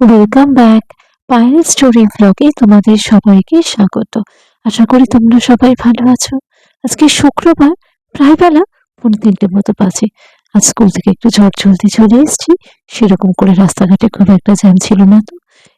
Welcome back Payel story ব্লগে তোমাদের সবাইকে স্বাগত। আশা করি তোমরা সবাই ভালো আছো। আজকে শুক্রবার, প্রায় বেলা পৌনে তিনটে মতো বাজে। আজ স্কুল থেকে একটু ঝড় চলতে চলে এসেছি। সেরকম করে রাস্তাঘাটে খুব একটা জ্যাম ছিল না তো।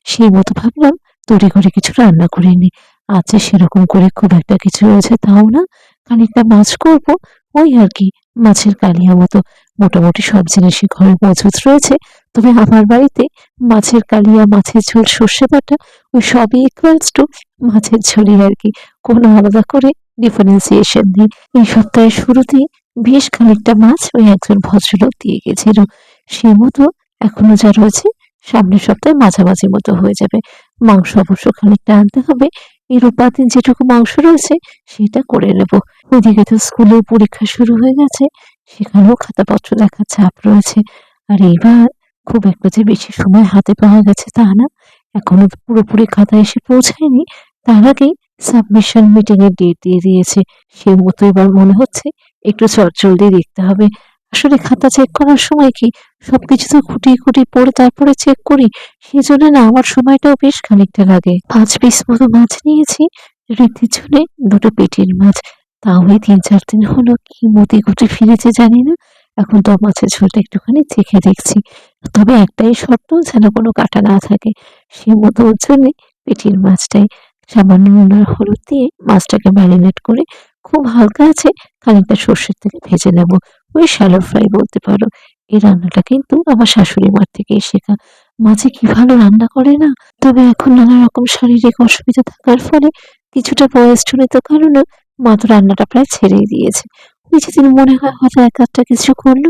সেই মতো ভাবলাম তৈরি করে কিছু রান্না করে নি। আছে সেরকম করে খুব একটা কিছু রয়েছে তাও না। খানিকটা মাছ করব, ওই আর কি, মাছের কালিয়া মতো। মোটামুটি সব জিনিসই ঘরে মজুত রয়েছে। তবে আমার বাড়িতে মাছের কালিয়া, মাছের ঝোল, সর্ষে বাটা, ওই সবই ইকুয়ালস টু মাছের ঝোলই আর কি। কোনো আলাদা করে ডিফারেন্সিয়েশন নেই। এই সপ্তাহের শুরুতেই বেশ খানিকটা মাছ ওই একজন ভদ্রলোক দিয়ে গেছিল। সে মতো এখনও যা রয়েছে, সামনের সপ্তাহে মাঝামাঝি মতো হয়ে যাবে। মাংস অবশ্য খানিকটা আনতে হবে। এর দিন যেটুকু মাংস রয়েছে, সেটা করে নেব। ওইদিকে তো স্কুলে পরীক্ষা শুরু হয়ে গেছে, সেখানেও খাতাপত্র দেখার চাপ রয়েছে। আর এইবার খুব একটা যে বেশি সময় হাতে পাওয়া গেছে তা না, এখনও পুরোপুরি খাতা এসে পৌঁছায়নি। তার আগেই সাবমিশন মিটিং এর ডেট দিয়ে দিয়েছে। সেই মতো এবার মনে হচ্ছে, একটু চটজলদি দেখতে হবে। আসলে খাতা চেক করার সময় কি সবকিছু তো খুঁটিয়ে খুঁটিয়ে পড়ে তারপরে চেক করি? সেই জন্য না, আমার সময়টাও বেশ খানিকটা লাগে। পাঁচ পিস মতো মাছ নিয়েছি, রীতির জন্য দুটো পেটির মাছ। এই তিন চার দিন হলো, কি মতি গুটি ফিরেছে জানি না। এখন তো মাছের ঝোলটা একটুখানি চেখে দেখছি। তবে একটাই শর্ত যেন কোনো কাটা না থাকে, সে মতো ওর জন্যে পেটির মাছটাই। সামান্য নুন হলুদ দিয়ে মাছটাকে ম্যারিনেট করে খুব হালকা আছে খানিকটা সর্ষের থেকে ভেজে নেব। ওই শ্যালো ফ্রাই বলতে পারো। এই রান্নাটা কিন্তু আমার শাশুড়ি মার থেকেই শেখা। মাঝে কি ভালো রান্না করে না? তবে এখন নানা রকম শারীরিক অসুবিধা থাকার ফলে কিছুটা বয়স বয়সজনিত কারণে মা তো রান্নাটা প্রায় ছেড়েই দিয়েছে। ওই যেদিন মনে হয় হয়তো এক কিছু করল,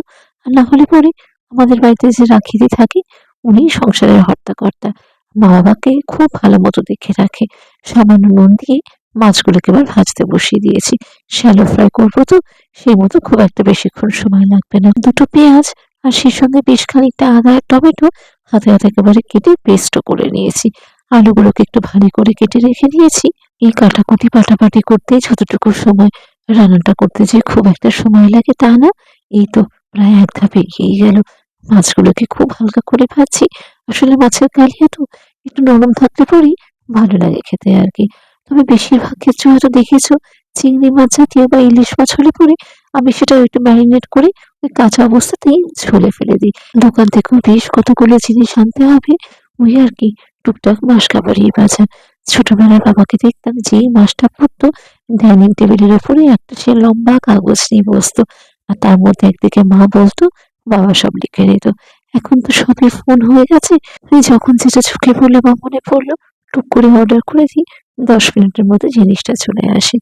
আর না হলে পরে আমাদের বাড়িতে যে রাখিদি থাকে উনি সংসারের হর্তাকর্তা মা বাবাকে খুব ভালো মতো দেখে রাখে। সামান্য নুন দিয়ে মাছগুলোকে এবার ভাজতে বসিয়ে দিয়েছি। শ্যালো ফ্রাই করব তো, সেই মতো খুব একটা বেশিক্ষণ সময় লাগবে না। দুটো পেঁয়াজ আর সেই সঙ্গে বেশ খানিকটা আদা আর টমেটো হাতে হাতে একেবারে কেটে পেস্টও করে নিয়েছি। আলুগুলোকে একটু ভারী করে কেটে রেখে দিয়েছি। এই কাটাকুটি পাটাপাটি করতেই যতটুকু সময়, রান্নাটা করতে যে খুব একটা সময় লাগে তা না, এই তো প্রায় এক ধাপে এগিয়েই গেল। মাছগুলোকে খুব হালকা করে ভাজছি আসলে মাছের কালিয়া তো একটু নরম থাকতে পরেই ভালো লাগে খেতে আর কি। তবে বেশিরভাগ ক্ষেত্রে হয়তো দেখেছ, চিংড়ি মাছ জাতীয় বা ইলিশ মাছ হলে পরে আমি সেটা একটু ম্যারিনেট করে ওই কাঁচা অবস্থাতেই ঝোলে ফেলে দিই। দোকান থেকেও বেশ কতগুলো জিনিস আনতে হবে, ওই আর কি, টুকটাক মাস কাবারই বাজার। ছোটবেলায় বাবাকে দেখতাম যে মাছটা পড়তো ডাইনিং টেবিলের উপরে একটা সে লম্বা কাগজ নিয়ে বসতো। আর তার মধ্যে একদিকে মা বলতো বাবা সব লিখে নিত। এখন তো সবই ফোন হয়ে গেছে। তুই যখন যেটা চোখে পড়ল বা মনে পড়ল, টুক করে অর্ডার করে দিই। দশ মিনিটের মধ্যে জিনিসটা চলে আসে।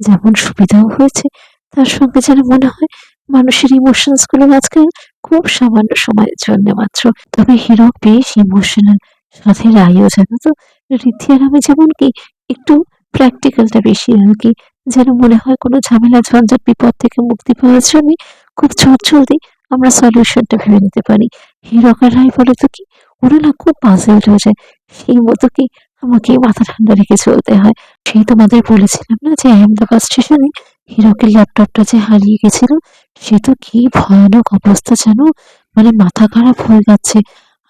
যেমন সুবিধাও হয়েছে। তার সঙ্গে যেন মনে হয়, মানুষের ইমোশনসগুলো আজকাল খুব সামান্য সময়ের জন্য মাত্র। তবে হিরো বেশ ইমোশনাল সাথে রায়ও জানো তো? রিদ্ধি আর আমি যেমন কি, একটু প্র্যাকটিক্যালটা বেশি আর কি। যেন মনে হয় কোনো ঝামেলা, ঝঞ্ঝাট, বিপদ থেকে মুক্তি পাওয়ার জন্য খুব চটজলদি আমরা সলিউশনটা ভেবে নিতে পারি। হিরক আর রায় বলে তো কি? ওরা না খুব পাজেলড হয়ে যায়। সেই মতো কি আমাকে মাথা ঠান্ডা রেখে চলতে হয়? সেই তোমাদের বলেছিলাম না যে আহমেদাবাদ স্টেশনে হিরকের ল্যাপটপটা যে হারিয়ে গেছিল, সে তো কি ভয়ানক অবস্থা যেন? মানে মাথা খারাপ হয়ে যাচ্ছে।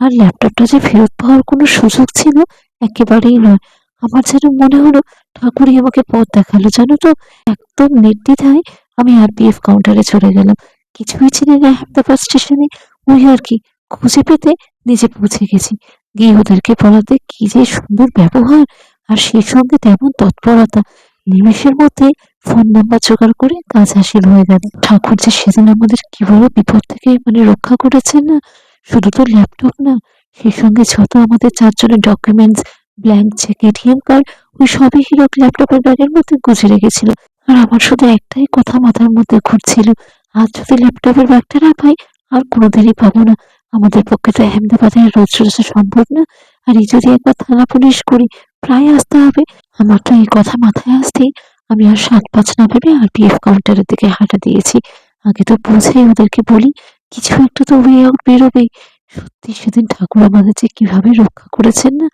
আর ল্যাপটপটা যে ফেরত পাওয়ার কোনো সুযোগ ছিল একেবারেই নয়। আমার যেন মনে হলো ঠাকুরই আমাকে পথ দেখাল, জানো তো? একদম নির্দ্বিধায় আমি আর আরপিএফ কাউন্টারে চলে গেলাম। কিছুই চিনি না আহমেদাবাদ স্টেশনে ওই আর কি? খুঁজে পেতে নিজে পৌঁছে গেছি। গিয়ে ওদেরকে বলাতে কি যে সুন্দর ব্যবহার। আর সেই সঙ্গে তেমন তৎপরতা। নিমেষের মধ্যে ফোন নাম্বার জোগাড় করে কাজ হাসিল হয়ে গেল। ঠাকুর যে সেদিন আমাদের কি বড় বিপদ থেকে মানে রক্ষা করেছেন না, শুধু তো ল্যাপটপ না, সেই সঙ্গে যত আমাদের চারজনের documents blank cheque ATM card ওই সবই হিরক ল্যাপটপের ব্যাগের মধ্যে গুজে রেখেছিল। আর আমার শুধু একটাই কথা মাথার মধ্যে ঘুরছিল আজ যদি ল্যাপটপের ব্যাগটা না পাই, আর কোনোদিনই পাবো না। আমাদের পক্ষে তো আহমেদাবাদে রোজ রোজ সম্ভব না। আর এই যদি একবার থানা পুলিশ করি, প্রায় আসতে হবে। আমার তো এই কথা মাথায় আসতেই আমি আর সাত পাঁচ না ভেবে আর পিএফ কাউন্টারের দিকে হাঁটা দিয়েছি। আগে তো বুঝেই ওদেরকে বলি, কিছু একটা তো ওয়ে আউট বেরোবেই সত্যি সেদিন ঠাকুর আমাদের যে কীভাবে রক্ষা করেছেন না,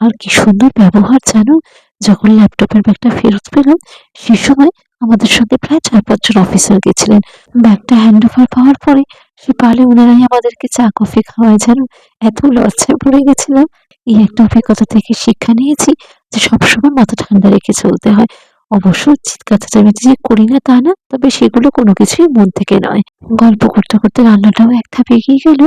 আর কি সুন্দর ব্যবহার জানো? যখন ল্যাপটপের ব্যাগটা ফেরত পেলাম সে সময় আমাদের সঙ্গে প্রায় চার পাঁচজন অফিসার গেছিলেন। ব্যাগটা হ্যান্ড ওভার পাওয়ার পরে সে পালে ওনারাই আমাদেরকে চা কফি খাওয়ায় যেন। এত লজ্জায় পড়ে গেছিলাম। এই একটা অভিজ্ঞতা থেকে শিক্ষা নিয়েছি যে সবসময় মাথা ঠান্ডা রেখে চলতে হয়। অবশ্য চিৎকার চেঁচামেচি যে করি না তা না, তবে সেগুলো কোনো কিছুই মন থেকে নয়। গল্প করতে করতে রান্নাটাও এক ধাপ এগিয়ে গেল।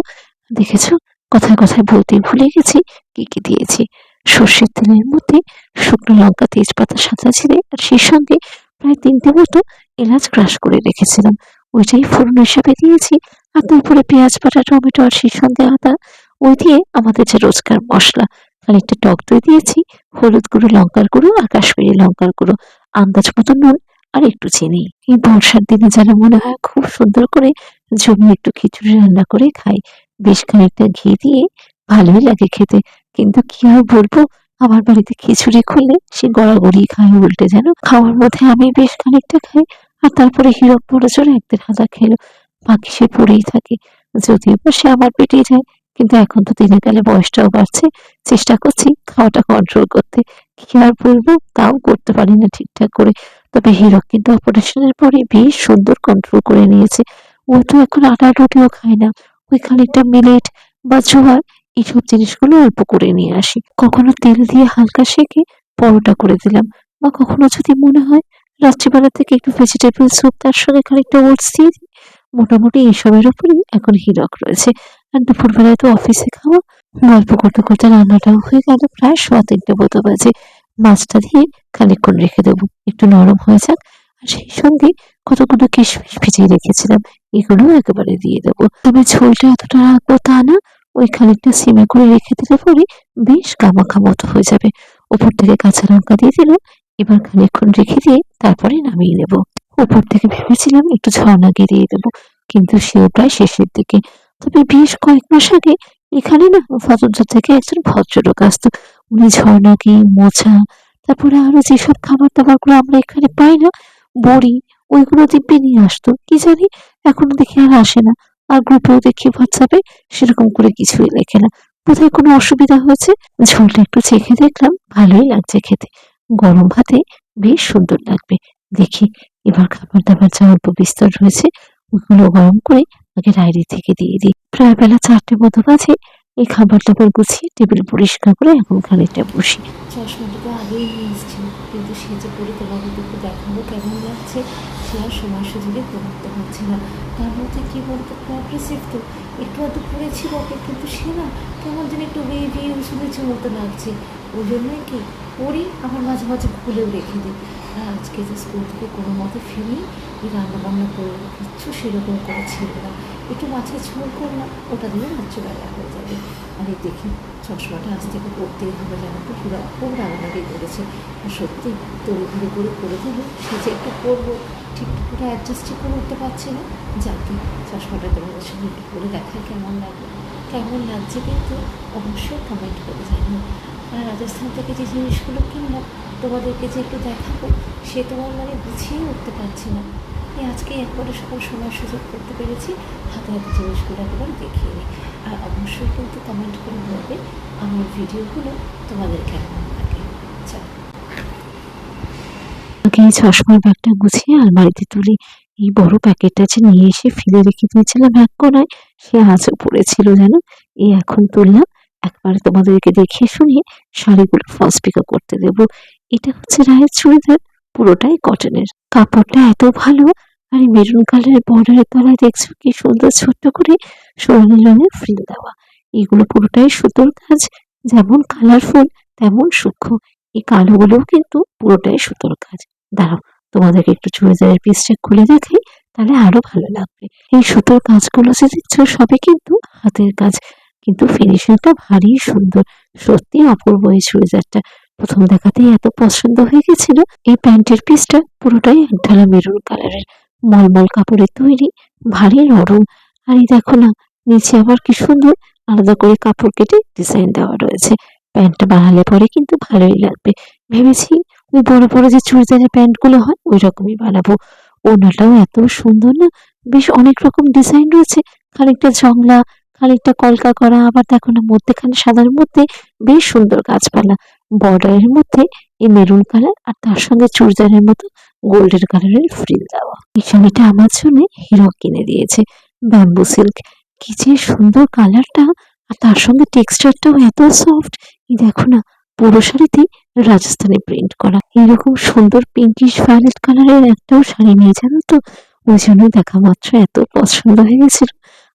দেখেছ, কথায় কথায় বলতে ভুলে গেছি কি কি দিয়েছি। সর্ষের তেলের মধ্যে শুকনো লঙ্কা, তেজপাতা সাদা জিরে আর সেই সঙ্গে প্রায় তিনটে মতো এলাচ ক্রাশ করে রেখেছিলাম। ওইটাই ফোড়ন হিসাবে দিয়েছি আর তারপরে পেঁয়াজ বাটা, টমেটো আর সেই সঙ্গে আদা, ওই দিয়ে আমাদের যে রোজকার মশলা। খানিকটা টক দই দিয়েছি, হলুদ গুঁড়ো, লঙ্কার গুঁড়ো আর কাশ্মীরি লঙ্কার গুঁড়ো। আন্দাজ মতো নুন আর একটু চিনি। এই বর্ষার দিনে যেন মনে হয় খুব সুন্দর করে জমিয়ে একটু খিচুড়ি রান্না করে খাই। বেশ খানিকটা ঘি দিয়ে ভালোই লাগে খেতে। কিন্তু কি আর বলব আমার বাড়িতে খিচুড়ি খুললে সে গড়া গড়াগড়ি খায়, উল্টে যেন খাওয়ার মধ্যে আমি বেশ খানিকটা খাই আর তারপরে হীরক পড়ে চড়ে একদিন হাতা খেলো। বাকি সে পড়েই থাকে। যদিও সে আমার পেটেই যায়, কিন্তু এখন তো দিনে গেলে বয়সটাও বাড়ছে, চেষ্টা করছি খাওয়াটা কন্ট্রোল করতে। কি আর বলব, তাও করতে পারি না ঠিকঠাক করে। তবে হীরক কিন্তু অপারেশনের পরে বেশ সুন্দর কন্ট্রোল করে নিয়েছে। ও তো এখন আটা রুটিও খায় না। ওই খানিকটা মিলেট বা জোয়ার এইসব জিনিসগুলো অল্প করে নিয়ে আসি। কখনো তেল দিয়ে হালকা সেকে পরোটা করে দিলাম বা কখনো যদি মনে হয় রাত্রিবেলা থেকে একটু ভেজিটেবল স্যুপ তার সঙ্গে খানিকটা ওটস দিয়ে দিই, মোটামুটি এইসবের উপরেই এখন হীরক রয়েছে। আর দুপুরবেলায় তো অফিসে খাওয়া, গল্প করতে করতে রান্নাটাও হয়ে গেল প্রায় সোয়া তিনটে মতো বাজে। মাছটা দিয়ে খানিকক্ষণ রেখে দেবো, একটু নরম হয়ে যাক, আর সেই সঙ্গে কতগুলো কিশমিশ ভিজিয়ে রেখেছিলাম এগুলো একেবারে দিয়ে দেবো। তবে ঝোলটা এতটা রাখব তা না ওই খানিকটা সিমে করে রেখে দিলে পরে বেশ কামাখা মতো হয়ে যাবে। ওপর থেকে কাঁচা লঙ্কা দিয়ে দিলাম এবার খানিকক্ষণ রেখে দিয়ে তারপরে নামিয়ে নেব। উপর থেকে ভেবেছিলাম একটু ঝর্ণা গিরিয়ে দেবো, কিন্তু সেও প্রায় শেষের দিকে। তবে বেশ কয়েক মাস আগে এখানে না ফজরঝর থেকে একজন ভদ্রলোক আসতো। উনি ঝর্ণাকি মোছা, তারপরে আরও যেসব খাবার দাবারগুলো আমরা এখানে পাই না, বড়ি, ওইগুলো দিব্যি নিয়ে আসতো। কি জানি এখন দেখি আর আসে না। আর গ্রুপেও দেখি হোয়াটসঅ্যাপে সেরকম করে কিছুই লেখে না। কোথায় কোনো অসুবিধা হয়েছে? ঝোলটা একটু চেখে দেখলাম, ভালোই লাগছে খেতে। গরম ভাতে বেশ সুন্দর লাগবে। দেখি, এবার খাবার দাবার যা অল্প বিস্তর রয়েছে, ওগুলো গরম করে আগে ডায়েরি থেকে দিয়ে দিই। প্রায় বেলা চারটে মতো বাজে এই খাবার দাবার গুছিয়ে টেবিল পরিষ্কার করে এখন খানিকটা বসি। আগেই নিয়ে এসেছিল কিন্তু সে যে পরে কেমন সে আর সময় না। তার বলতো একটু ওকে, কিন্তু সে না কেমন যেন একটু মতো লাগছে ওই জন্যই কি? পড়ি আমার মাঝে মাঝে খুলেও রেখে দিই। আর আজকে যে স্কুল থেকে কোনো মতে ফিরি, এই রান্না বান্না করে কিচ্ছু সেরকম করে ছিল না। একটু মাছের ঝোল করলাম, ওটা দিয়ে রাত্রিবেলা হয়ে যাবে। আর এই দেখি, চশমাটা আজ থেকে পড়তেই হবে যেন তো, পুরো খুব রাগারাগি করেছে আর সত্যি ঘুরে করে করে দিল সে যে একটু পড়ব ঠিক করে অ্যাডজাস্টই করে উঠতে পারছে না। যাকে চশমাটা তোমাদের সঙ্গে একটু পরে দেখায় কেমন লাগবে কেমন লাগছে কিন্তু অবশ্যই কমেন্ট করে জানিও। আর রাজস্থান থেকে যে জিনিসগুলো কিনলাম তোমাদেরকে যে একটু দেখাবো, সে তোমার মানে গুছিয়ে উঠতে পারছি না। এই আজকে একবারে সকল সময় সুযোগ করতে পেরেছি, হাতে হাতে জিনিসগুলো একবার দেখিয়ে নিই। আর অবশ্যই কিন্তু কমেন্ট করে বলবে, আমার ভিডিওগুলো তোমাদের কেমন লাগে। আগে এই চশমার ব্যাগটা গুছিয়ে আলমারিতে তুলি। এই বড় প্যাকেটটা যে নিয়ে এসে ফেলে রেখে দিয়েছিলাম এক কোনায়, সে আজও পড়েছিল যেন এই এখন তুললাম। একবার তোমাদেরকে দেখে শুনিয়ে শাড়িগুলো ফলস পিকো করতে দেব। এটা হচ্ছে রায়ের চুড়িদার, পুরোটাই কটনের কাপড়টা এত ভালো আর মেরুন কালারের বর্ডারের তলায় দেখছ কি সুন্দর ছোট্ট করে সোনালি রঙের ফ্রিল দেওয়া। এগুলো পুরোটাই সুতোর কাজ, যেমন কালারফুল তেমন সূক্ষ্ম। এই কালোগুলোও কিন্তু পুরোটাই সুতোর কাজ। দাঁড়াও, তোমাদেরকে একটু চুড়িদারের পিসটা খুলে দেখাই, তাহলে আরও ভালো লাগবে। এই সুতোর কাজগুলো যে দেখছ সবই কিন্তু হাতের কাজ। কিন্তু ফিনিশিংটা ভারী সুন্দর। সত্যি অপূর্ব এই চুড়িদারটা। প্রথম দেখাতেই এত পছন্দ হয়ে গেছিল। এই প্যান্টের পিসটা পুরোটাই একঢালা মেরুন কালারের। মলমল কাপড়ের তৈরি, ভারী নরম। আর এই দেখো না, নিচে আবার কি সুন্দর আলাদা করে কাপড় কেটে ডিজাইন দেওয়া রয়েছে। প্যান্টটা বানালে পরে কিন্তু ভালোই লাগবে। ভেবেছি ওই বড় বড় যে চুড়িদারের প্যান্টগুলো হয় ওই রকমই বানাবো। ওনাটাও এত সুন্দর না, বেশ অনেক রকম ডিজাইন রয়েছে। খানিকটা জংলা খানিকটা কলকা করা, আবার দেখো না মধ্যেখানে সাদার মধ্যে বেশ সুন্দর গাছপালা। বর্ডারের মধ্যে এই মেরুন কালার আর তার সঙ্গে চুড়িদারের মতো গোল্ডেন কালারের ফ্রিল দেওয়া। এই শাড়িটা আমার জন্য হিরো কিনে দিয়েছে, ব্যাম্বু সিল্ক। কি যে সুন্দর কালারটা! আর তার সঙ্গে টেক্সচারটাও এত সফট! এই দেখো না, পুরো শাড়িতে রাজস্থানি প্রিন্ট করা। এরকম সুন্দর পিঙ্কিশ ভায়োলেট কালারের একটাও শাড়ি নিয়ে জানো তো? ওই জন্য দেখা মাত্র এত পছন্দ হয়ে গেছিল।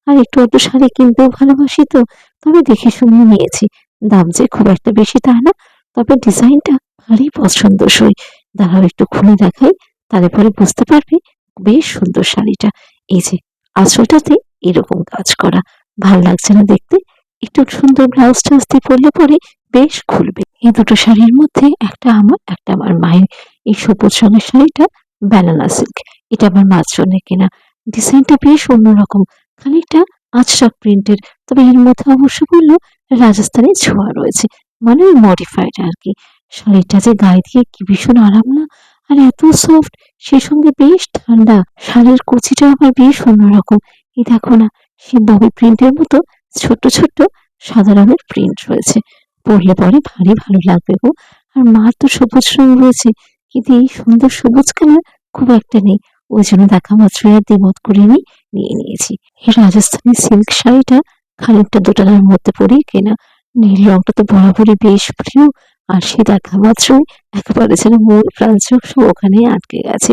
আর একটু অত শাড়ি কিনতেও ভালোবাসি তো, তবে দেখে শুনে নিয়েছি। দাম যে খুব একটা বেশি তা না, তবে ডিজাইনটা ভারী পছন্দসই। দাঁড়াও একটু খুলে দেখাই তাহলে পরে বুঝতে পারবে বেশ সুন্দর শাড়িটা। এই যে, আঁচলটাতে এরকম কাজ করা। ভালো লাগছে না দেখতে? একটু সুন্দর ব্লাউজ টাউজ দিয়ে পরলে পরে বেশ খুলবে। এই দুটো শাড়ির মধ্যে একটা আমার একটা আমার মায়ের। এই সবুজ রঙের শাড়িটা ব্যানানা সিল্ক এটা আমার মার জন্য কেনা। ডিজাইনটা বেশ অন্যরকম। খানিকটা আঁচড়া প্রিন্টের, তবে এর মধ্যে অবশ্য বলল রাজস্থানের ছোঁয়া রয়েছে মানে মডিফাইড আর কি। শাড়িটা যে গায়ে দিয়ে কি ভীষণ আরাম না আর এত সফট সে সঙ্গে বেশ ঠান্ডা। শাড়ির কুচিটা আবার বেশ অন্যরকম। এই দেখো না, সে ববি প্রিন্টের মতো ছোট্ট ছোট্ট সাদা রঙের প্রিন্ট রয়েছে। পরলে পরে ভারী ভালো লাগবে গো। আর মার তো সবুজ রং রয়েছে। কিন্তু এই সুন্দর সবুজ কালার খুব একটা নেই। ওই জন্য দেখা মাত্র আর দ্বিমত করে নিই নিয়ে নিয়েছি। এই রাজস্থানি সিল্ক শাড়িটা খানিকটা দোটানার মধ্যে পরেই কেনা। নীল রংটা তো বরাবরই বেশ প্রিয় আর সে দেখা মাত্রই একেবারে যেন মূল প্রাণ চোখ সব ওখানেই আটকে গেছে।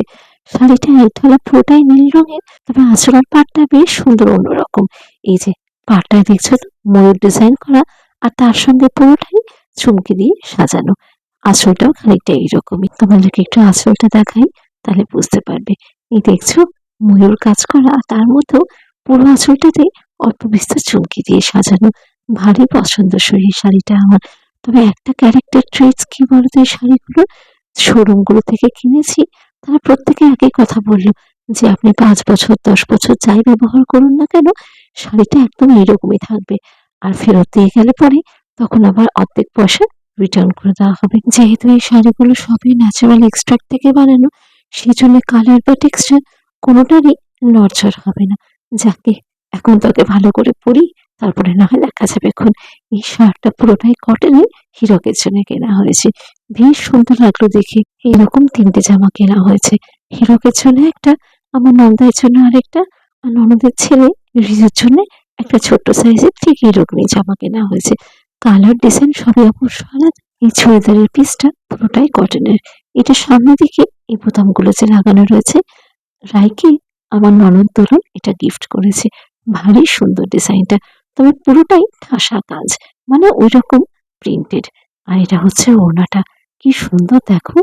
শাড়িটা একতলা পুরোটাই নীল রঙের, তবে আচরণ পাটটা বেশ সুন্দর অন্যরকম। এই যে পাটটায় দেখছ তো, ময়ূর ডিজাইন করা, আর তার সঙ্গে পুরোটাই চুমকি দিয়ে সাজানো। আঁচলটাও খানিকটা এইরকমই। তোমাদেরকে একটু আঁচলটা দেখাই, তাহলে বুঝতে পারবে। এই দেখছ, ময়ূর কাজ করা তার মধ্যেও পুরো আঁচলটাতে অল্প বিস্তর চুমকি দিয়ে সাজানো ভারী পছন্দসই শাড়িটা আমার। তবে একটা ক্যারেক্টার ট্রেটস কি বলতো এই শাড়িগুলো? শোরুমগুলো থেকে কিনেছি, তারা প্রত্যেকে একই কথা বলল যে আপনি পাঁচ বছর, দশ বছর যাই ব্যবহার করুন না কেন, শাড়িটা একদম এরকমই থাকবে। আর ফেরত দিয়ে গেলে পরে তখন আবার অর্ধেক পয়সা রিটার্ন করে দেওয়া হবে। যেহেতু এই শাড়িগুলো সবই ন্যাচারাল এক্সট্রাক্ট থেকে বানানো সেই জন্য কালার বা টেক্সচার কোনোটারই নড়চড় হবে না। যাকে এখন তোকে ভালো করে পরি তারপরে না হয় দেখা যাবে এখন এই শার্টটা পুরোটাই কটনের হিরকের জন্য কেনা হয়েছে। বেশ সুন্দর লাগল দেখে। এইরকম তিনটে জামা কেনা হয়েছে। হিরকের জন্য একটা, আমার নন্দার জন্য আরেকটা, আর ননদের ছেলে রিজের জন্য একটা ছোট্ট সাইজের ঠিক এরকমই জামা কেনা হয়েছে। কালার, ডিজাইন সবই অবশ্য আলাদা। এই চুড়িদারের পিসটা পুরোটাই কটনের এটা সামনের দিকে এই বোতামগুলো যে লাগানো রয়েছে, রাইকে আমার ননদ তরুণ এটা গিফট করেছে। ভারী সুন্দর ডিজাইনটা তবে পুরোটাই ঠাসা কাজ মানে ওই রকম প্রিন্টেড আর এটা হচ্ছে ওড়নাটা। কি সুন্দর দেখো।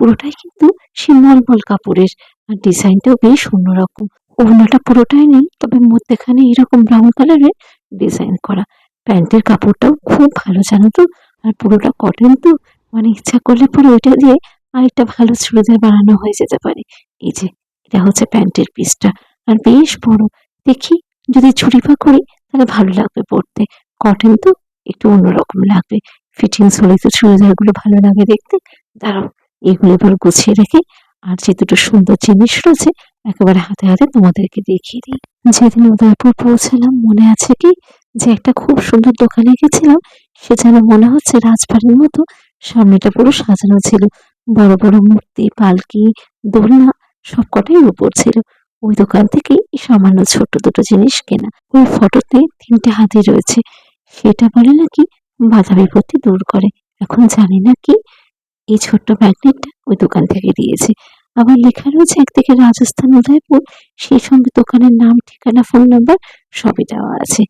পুরোটাই কিন্তু সে মলমল কাপড়ের। আর ডিজাইনটাও বেশ অন্যরকম। ওড়নাটা পুরোটাই নেই, তবে মধ্যেখানে এরকম ব্রাউন কালারের ডিজাইন করা। প্যান্টের কাপড়টাও খুব ভালো, জানো তো? আর পুরোটা কটন তো। মানে ইচ্ছা করলে পরে ওইটা দিয়ে আরেকটা ভালো চুড়িদার বানানো হয়ে যেতে পারে। এই যে, এটা হচ্ছে প্যান্টের পিসটা। আর বেশ বড়। দেখি যদি ছুরি ছুরিপা করি, তাহলে ভালো লাগবে পরতে। কটন তো একটু অন্যরকম লাগবে। ফিটিংস হলে তো চুড়িদারগুলো ভালো লাগে দেখতে। দাঁড়াও, এগুলো এবার গুছিয়ে রেখে আর যে দুটো সুন্দর জিনিস রয়েছে, একেবারে হাতে হাতে তোমাদেরকে দেখিয়ে দিই। যেদিন উদয়পুর পৌঁছালাম, মনে আছে কি? যে একটা খুব সুন্দর দোকানে গেছিলাম সে যেন মনে হচ্ছে রাজবাড়ির মতো সামনেটা পুরো সাজানো ছিল। বড় বড় মূর্তি, পালকি, দোলনা সবকটাই উপর ছিল। ওই দোকান এই সামান্য ছোট্ট দুটো জিনিস কেনা। ওই ফটোতে তিনটে হাতি রয়েছে। সেটা বলে নাকি বাধা বিপত্তি দূর করে। এখন জানি না কি এই ছোট্ট ম্যাগনেটটা ওই দোকান থেকে দিয়েছে। আবার লেখা রয়েছে একদিকে রাজস্থান উদয়পুর, সেই সঙ্গে দোকানের নাম, ঠিকানা ফোন নাম্বার সবই দেওয়া আছে।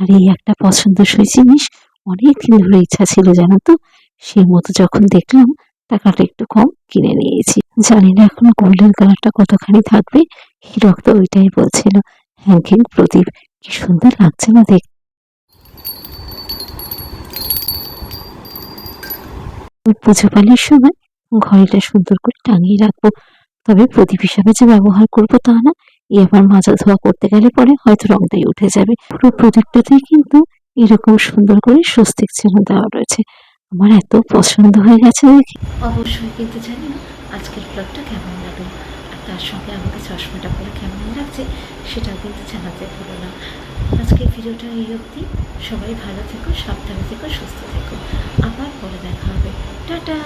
আর এই একটা পছন্দসই জিনিস অনেক দিন ধরে ইচ্ছা ছিল জানো তো? সেই মতো যখন দেখলাম, টাকাটা একটু কম কিনে নিয়েছি। জানি না এখন গোল্ডেন কালারটা কতখানি থাকবে? হিরক তো ওইটাই বলছিল। হ্যাঙ্কিং প্রদীপ, কি সুন্দর লাগছে না দেখ। পুজো পালির সময় ঘড়িটা সুন্দর করে টাঙিয়ে রাখব। তবে প্রদীপ হিসাবে যে ব্যবহার করব তা না, এই আবার মাজা ধোয়া করতে গেলে পরে হয়তো রংটাই উঠে যাবে। পুরো প্রদীপটাতেই কিন্তু এরকম সুন্দর করে স্বস্তিক চিহ্ন দেওয়া রয়েছে। আমার এত পছন্দ হয়ে গেছে দেখি। অবশ্যই কিন্তু জানি না আজকের ব্লগটা কেমন লাগল। আর তার সঙ্গে আমাকে চশমাটা পরে কেমন লাগছে সেটা কিন্তু জানাতে ভুলো না। আজকের ভিডিওটা এই অবধি। সবাই ভালো থেকো, সাবধানে থেকো, সুস্থ থেকো। আবার পরে দেখা হবে। টাটা!